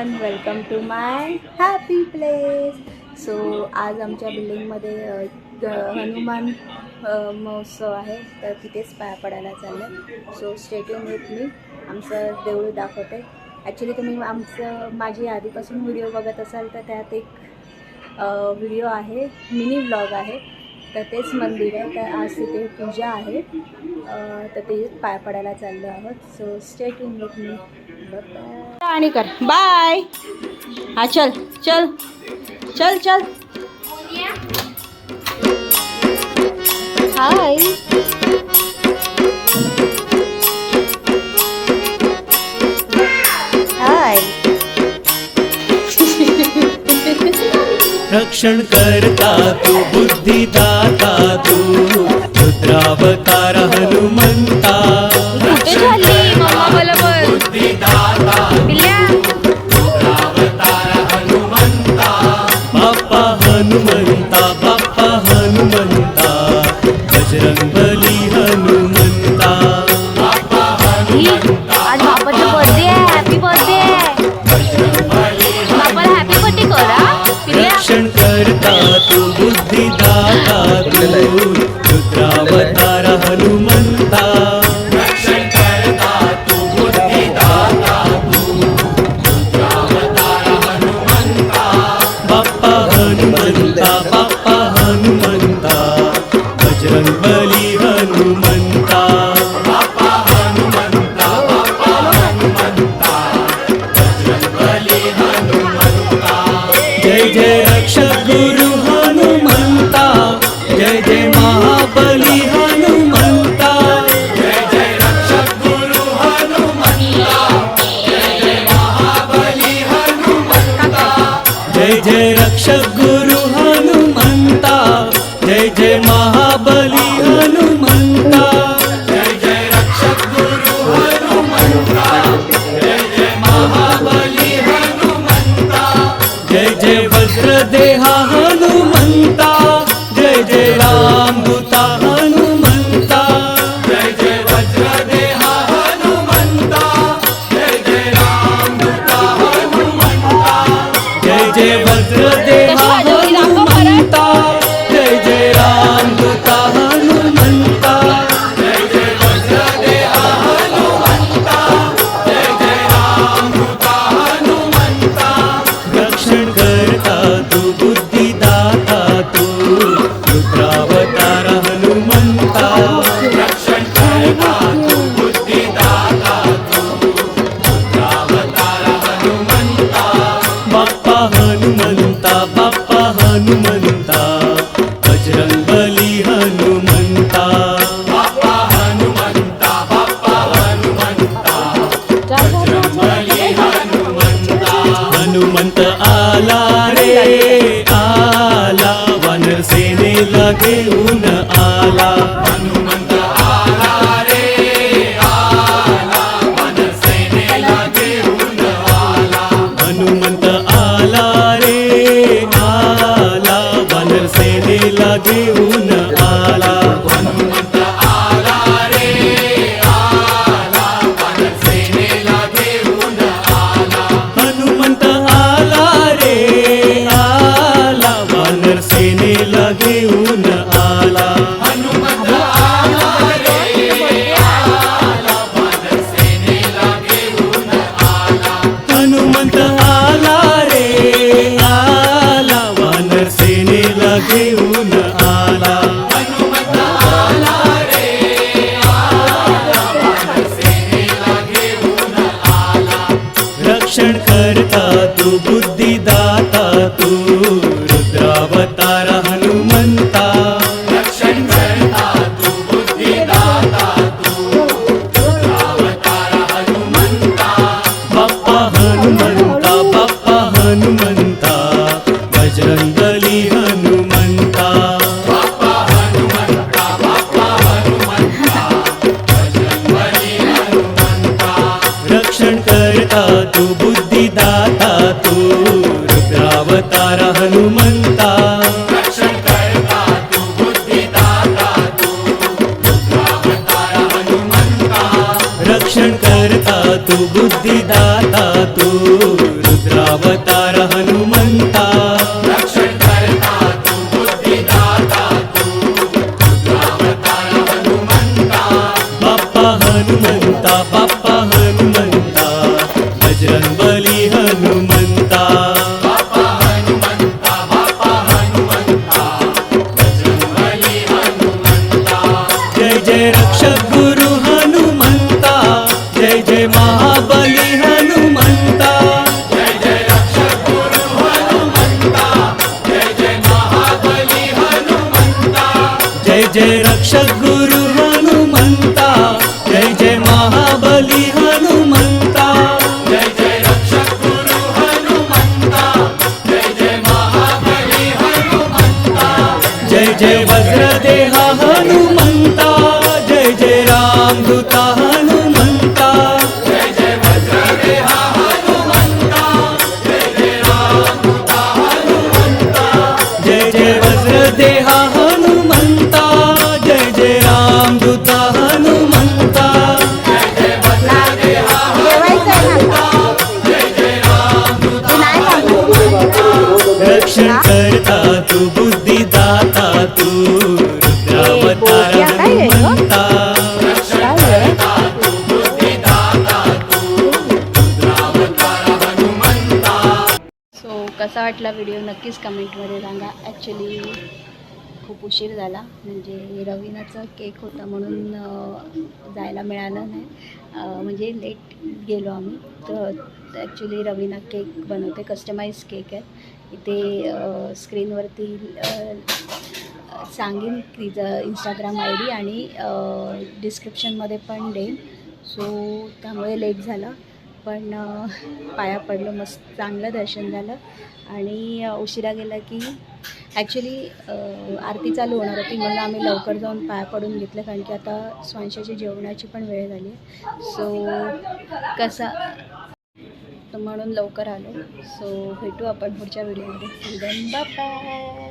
Everyone welcome to my happy place so आज आमच्या बिल्डिंगमध्ये हनुमान महोत्सव आहे. तर तिथेच पाया पडायला चाललं सो स्टेटिंग विथ मी आमचं देऊळ दाखवते. ॲक्च्युली तुम्ही आमचं माझी आधीपासून व्हिडिओ बघत असाल तर त्यात एक व्हिडिओ आहे. मिनी व्लॉग आहे. तर तेच मंदिर आहे. तर आज तिथे पूजा आहे. तर ते पाया पडायला चाललो आहोत. सो स्टेट इन विथ मी कर। बाय। हाँ चल चल चल चल। हाय। हाय। रक्षण करता तू बुद्धि दाता तू रुद्रावतार हनुमंता। 你们。जय रक्ष गुरु हनुमन्ता जय जय महाबलि हनुमन्ता जय रक्ष गुरु हनुमन्ता जय जय महाबलि हनुमन्ता जय जय தேவர்கள் वसंत आला रे. आला वन वनसेनेला घेऊन आला. शगु करता तू बुद्धिदाता तू रुद्रावतार? हनुमंता? सो कसा वाटला व्हिडिओ नक्कीच कमेंटमध्ये सांगा ॲक्च्युली खूप उशीर झाला. म्हणजे रवीनाचा केक होता म्हणून जायला मिळालं नाही. म्हणजे लेट गेलो आम्ही. तर ॲक्च्युली रवीना केक बनवते कस्टमाइज केक आहे. इथे स्क्रीनवरती सांगेन तिचं इंस्टाग्राम आय डी आणि डिस्क्रिप्शनमध्ये पण देईन. सो त्यामुळे लेट झालं. पण पाया पडलो मस्त चांगलं दर्शन झालं. आणि उशिरा गेला की ॲक्च्युली आरती चालू होणार होती. म्हणून आम्ही लवकर जाऊन पाया पडून घेतलं. कारण की आता स्वांशाची जेवणाची पण वेळ झाली सो कसा तर म्हणून लवकर आलो. सो भेटू आपण पुढच्या व्हिडिओमध्ये. बाय